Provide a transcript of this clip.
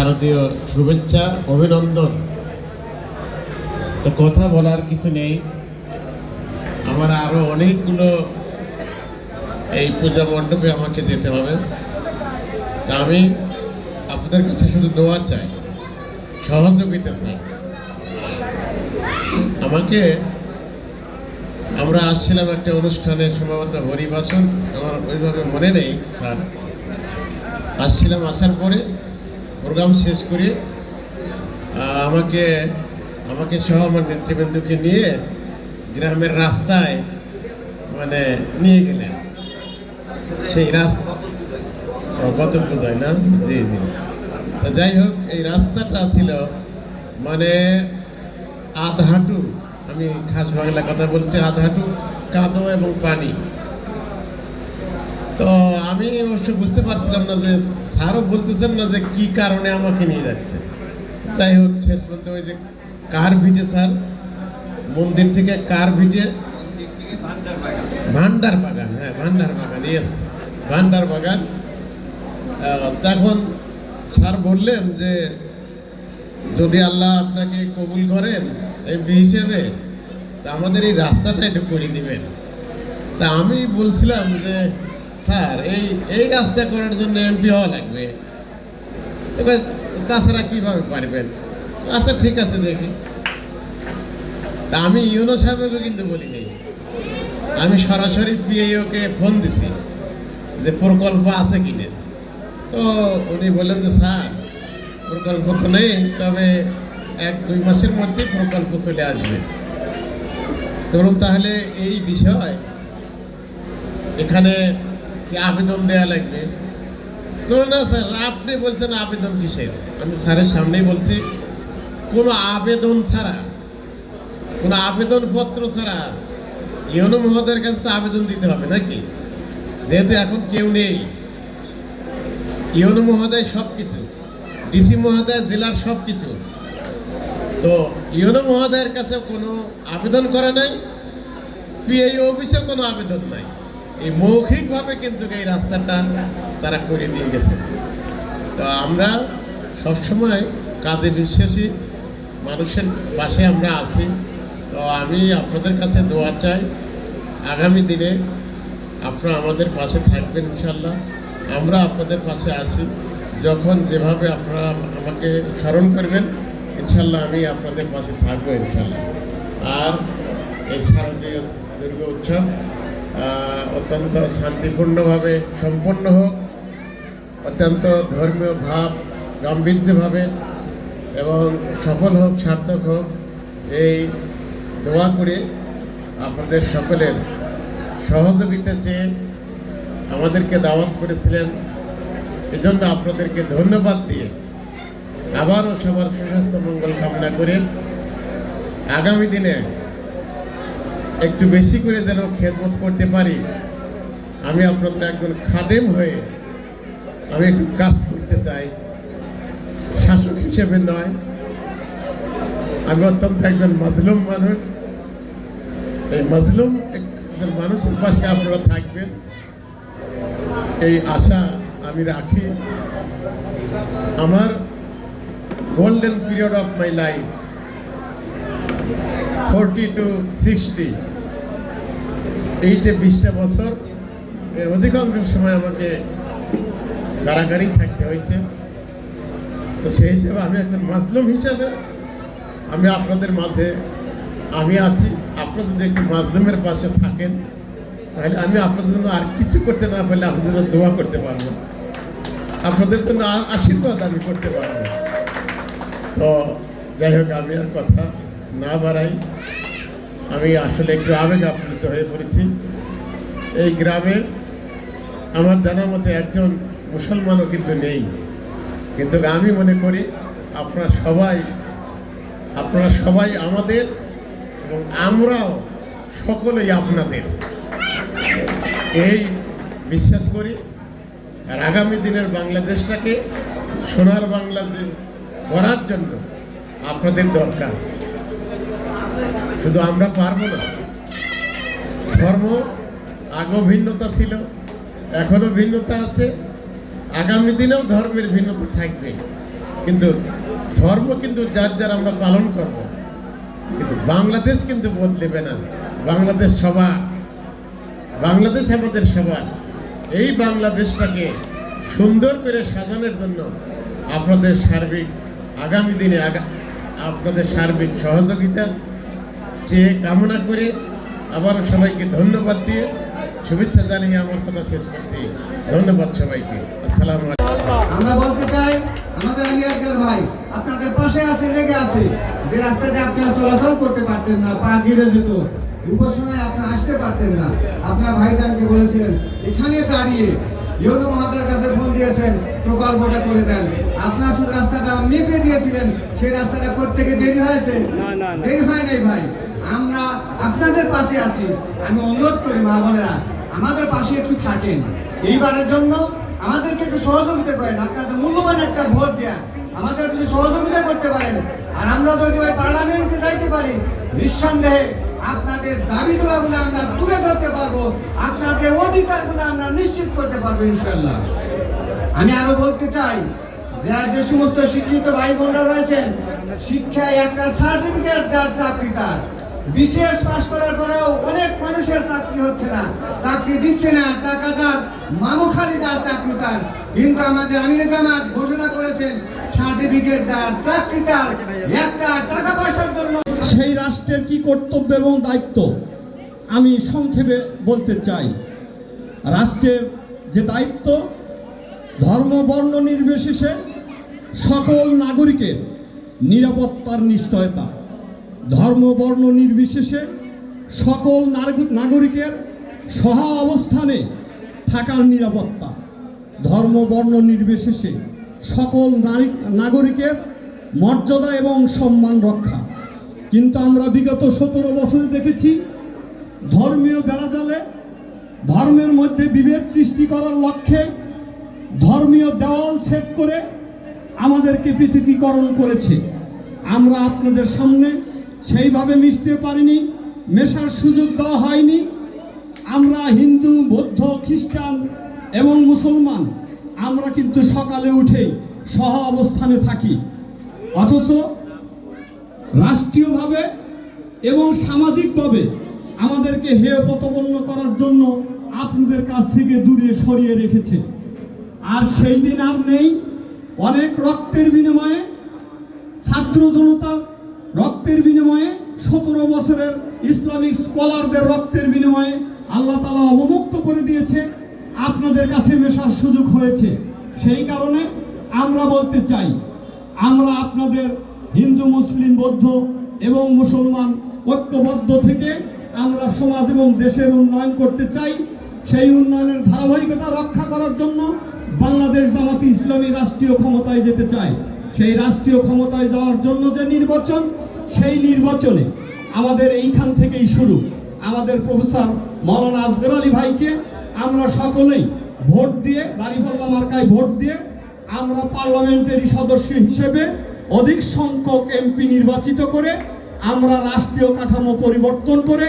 শারদীয় শুভেচ্ছা, অভিনন্দন। তো কথা বলার কিছু নেই। আমার আরও অনেকগুলো এই পূজা মণ্ডপে আমাকে যেতে হবে। তা আমি আপনাদের কাছে শুধু দোয়া চাই, সহযোগিতা চাই। আমাকে, আমরা আসছিলাম একটা অনুষ্ঠানে, সম্ভবত হরিবাসন আমার ওইভাবে মনে নেই, স্যার। আসছিলাম, আসার পরে প্রোগ্রাম শেষ করে। আমাকে আমাকে সহ আমার নেতৃবৃন্দকে নিয়ে গ্রামের রাস্তায় মানে নিয়ে গেলেন। সেই রাস্তা বদল বোঝায় না? জি জি। তা যাই হোক, এই রাস্তাটা ছিল মানে আধ হাঁটু আমি খাস বাংলা কথা বলছি আধ হাঁটু কাদো এবং পানি। তো আমি অবশ্য বুঝতে পারছিলাম না যে স্যারও বলতেছেন না যে কি কারণে আমাকে নিয়ে যাচ্ছে? যাই হোক, শেষ পর্যন্ত ওই যে কার ভিটে, স্যার? মন্দির থেকে কার ভিটে? ভান্ডার বাগান হ্যাঁ ভান্ডার বাগান ইয়েস ভান্ডার বাগান তখন স্যার বললেন যে, যদি আল্লাহ আপনাকে কবুল করেন এমপি হিসেবে, তা আমাদের এই রাস্তাটা একটু করে দিবেন। তা আমি বলছিলাম যে স্যার এই এই রাস্তা করার জন্য এমপি হওয়া লাগবে। তো কয়, তাছাড়া কীভাবে পারবেন? আচ্ছা ঠিক আছে দেখি। তা আমি ইউনো সাহেবকে কিন্তু বলি নাই। আমি সরাসরি পিএইওকে ফোন দিছি যে প্রকল্প আছে কিনা তো উনি বললেন যে স্যার প্রকল্প তো নেই তবে এক দুই মাসের মধ্যে প্রকল্প চলে আসবে। ধরুন তাহলে এই বিষয় এখানে কি আবেদন দেয়া লাগবে? তো না স্যার, আপনি বলছেন আবেদন কিসের? আমি স্যারের সামনেই বলছি, কোনো আবেদন ছাড়া, কোনো আবেদনপত্র ছাড়া ইউনো মহোদয়ের কাছে তো আবেদন দিতে হবে নাকি? যেহেতু এখন কেউ নেই। ইউনো মহোদয় সব কিছু ডিসি মহোদয়, জেলার সব কিছু তো ইউনো মহোদয়ের কাছে কোনো আবেদন করে নাই? পিআই অফিসে কোনো আবেদন নাই? এই মৌখিকভাবে কিন্তু এই রাস্তাটা তারা করে দিয়ে গেছে। তো আমরা সবসময় কাজে বিশ্বাসী, মানুষের পাশে আমরা আছি। তো আমি আপনাদের কাছে দোয়া চাই, আগামী দিনে আপনারা আমাদের পাশে থাকবেন ইনশাল্লাহ আমরা আপনাদের পাশে আছি। যখন যেভাবে আপনারা আমাকে স্মরণ করবেন ইনশাল্লাহ আমি আপনাদের পাশে থাকব ইনশাল্লাহ আর এই শারদীয় দুর্গা উৎসব অত্যন্ত শান্তিপূর্ণভাবে সম্পন্ন হোক, অত্যন্ত ধর্মীয় ভাব, গাম্ভীর্যভাবে, এবং সফল হোক, সার্থক হোক, এই দোয়া করে আপনাদের সকলের সহযোগিতা চেয়ে আমাদেরকে দাওয়াত করেছিলেন। এজন্য আপনাদেরকে ধন্যবাদ দিয়ে আবারও সবার সুস্বাস্থ্য, মঙ্গল কামনা করে আগামী দিনে একটু বেশি করে যেন খেদমত করতে পারি। আমি আপনাদের একজন খাদেম হয়ে আমি একটু কাজ করতে চাই। শাসক হিসেবে নয়। আমি অত্যন্ত একজন মাজলুম মানুষ। এই মাজলুম একজন মানুষের পাশে আপনারা থাকবেন। এই আশা আমি রাখি। আমার golden period of my life forty two sixty এই যে বিশটা বছর এর অধিকাংশ সময় আমাকে কারাগারি থাকতে হয়েছে। তো সেই হিসেবে আমি একজন মাজলুম হিসাবে আমি আপনাদের মাঝে, আমি আছি। আপনারা যদি একটু মাজলুমের পাশে থাকেন, তাহলে আমি আপনাদের জন্য আর কিছু করতে না পারলে আপনাদের জন্য দোয়া করতে পারব। আপনাদের জন্য আ- আশীর্বাদ আমি করতে পারব। তো যাই হোক, আমি আর কথা না বাড়াই। আমি আসলে একটু আবেগ আপ্লুত হয়ে পড়েছি। এই গ্রামে আমার জানা মতে একজন মুসলমানও কিন্তু নেই। কিন্তু আমি মনে করি আপনারা সবাই আপনারা সবাই আমাদের এবং আমরাও সকলেই আপনাদের। এই বিশ্বাস করি আর আগামী দিনের বাংলাদেশটাকে সোনার বাংলাদেশ করার জন্য আপনাদের দরকার। শুধু আমরা পারব না। ধর্ম আগেও ভিন্নতা ছিল এখনও ভিন্নতা আছে। আগামী দিনেও ধর্মের ভিন্নতা থাকবে। কিন্তু ধর্ম কিন্তু যার যার আমরা পালন করব। কিন্তু বাংলাদেশ কিন্তু বদলেবে না। বাংলাদেশ সবার, বাংলাদেশ আমাদের সবার। এই বাংলাদেশটাকে সুন্দর করে সাজানোর জন্য আপনাদের সার্বিক, আগামী দিনে আপনাদের সার্বিক সহযোগিতা চেয়ে কামনা করে আবারও সবাইকে ধন্যবাদ দিয়ে শুভেচ্ছা জানিয়ে আমার কথা শেষ করছি। ধন্যবাদ সবাইকে। আসসালাম আমরা বলতে চাই আমাদের আলী আসগার ভাই আপনাদের পাশে আছে লেগে আছে। যে রাস্তাতে আপনারা চলাচল করতে পারতেন না পা গিরে যেত। উপাসনায় আপনারা আসতে পারতেন না। আপনার ভাইজানকে বলেছিলেন এখানে দাঁড়িয়ে ইউনো মহাদার কাছে ফোন দিয়েছেন প্রকল্পটা করে দেন। আপনার শুধু রাস্তাটা মেপে দিয়েছিলেন সেই রাস্তাটা করতে গিয়ে দেরি হয়েছে? দেরি হয় নাই ভাই। আমরা আপনাদের পাশে আছি। আমি অনুরোধ করি, মা বোনেরা, আমাদের পাশে একটু থাকেন। এইবারের জন্য আমাদেরকে একটু সহযোগিতা করেন। আপনাদের মূল্যবান একটা ভোট দেয়া। আমাদের যদি সহযোগিতা করতে পারেন, আর আমরা যদি ওই পার্লামেন্টে যাইতে পারি, নিঃসন্দেহে আপনাদের দাবি দেওয়াগুলো আমরা তুলে ধরতে পারব। আপনাদের অধিকারগুলো আমরা নিশ্চিত করতে পারব ইনশাল্লাহ আমি আরও বলতে চাই, যারা যে সমস্ত শিক্ষিত ভাই বোনরা রয়েছেন, শিক্ষায় একটা সার্টিফিকেট যার চাকরি তার। বিশেষ পাশ করার পরেও অনেক মানুষের চাকরি হচ্ছে না। চাকরি দিচ্ছে না, টাকা তার মামু খালি তার চাকরি তার। কিন্তু আমাদের আমির জামাত ঘোষণা করেছেন, সার্টিফিকেট তার চাকরি তার। একটা টাকা পয়সার জন্য সেই রাষ্ট্রের কি কর্তব্য এবং দায়িত্ব? আমি সংক্ষেপে বলতে চাই। রাষ্ট্রের যে দায়িত্ব, ধর্ম, বর্ণ নির্বিশেষে সকল নাগরিকের নিরাপত্তার নিশ্চয়তা। ধর্ম, বর্ণ নির্বিশেষে সকল নাগ- নাগরিকের সহ অবস্থানে থাকার নিরাপত্তা। ধর্ম, বর্ণ নির্বিশেষে সকল নাগরিকের মর্যাদা এবং সম্মান রক্ষা। কিন্তু আমরা বিগত সতেরো বছরে দেখেছি, ধর্মীয় বেড়াজালে ধর্মের মধ্যে বিভেদ সৃষ্টি করার লক্ষ্যে ধর্মীয় দেওয়াল সেট করে আমাদেরকে পৃথকীকরণ করেছে। আমরা আপনাদের সামনে সেইভাবে মিশতে পারিনি, মেশার সুযোগ দেওয়া হয়নি। আমরা হিন্দু, বৌদ্ধ, খ্রিস্টান এবং মুসলমান, আমরা কিন্তু সকালে উঠে সহ অবস্থানে থাকি। অথচ রাষ্ট্রীয়ভাবে এবং সামাজিকভাবে আমাদেরকে হেয় প্রতিপন্ন করার জন্য আপনাদের কাছ থেকে দূরে সরিয়ে রেখেছে। আর সেই দিন আর নেই, অনেক রক্তের বিনিময়ে ছাত্র জনতা রক্তের বিনিময়ে সতেরো বছরের ইসলামিক স্কলারদের রক্তের বিনিময়ে আল্লাহ তালা অবমুক্ত করে দিয়েছে। আপনাদের কাছে মেশার সুযোগ হয়েছে। সেই কারণে আমরা বলতে চাই, আমরা আপনাদের হিন্দু, মুসলিম, বৌদ্ধ এবং মুসলমান ঐক্যবদ্ধ থেকে আমরা সমাজ এবং দেশের উন্নয়ন করতে চাই। সেই উন্নয়নের ধারাবাহিকতা রক্ষা করার জন্য বাংলাদেশ জামাতি ইসলামী রাষ্ট্রীয় ক্ষমতায় যেতে চায় সেই রাষ্ট্রীয় ক্ষমতায় যাওয়ার জন্য যে নির্বাচন, সেই নির্বাচনে আমাদের এইখান থেকেই শুরু। আমাদের প্রফেসর মৌলানা আজগর আলী ভাইকে আমরা সকলেই ভোট দিয়ে, দাঁড়িপাল্লা মার্কায় ভোট দিয়ে আমরা পার্লামেন্টারি সদস্য হিসেবে অধিক সংখ্যক এমপি নির্বাচিত করে আমরা রাষ্ট্রীয় কাঠামো পরিবর্তন করে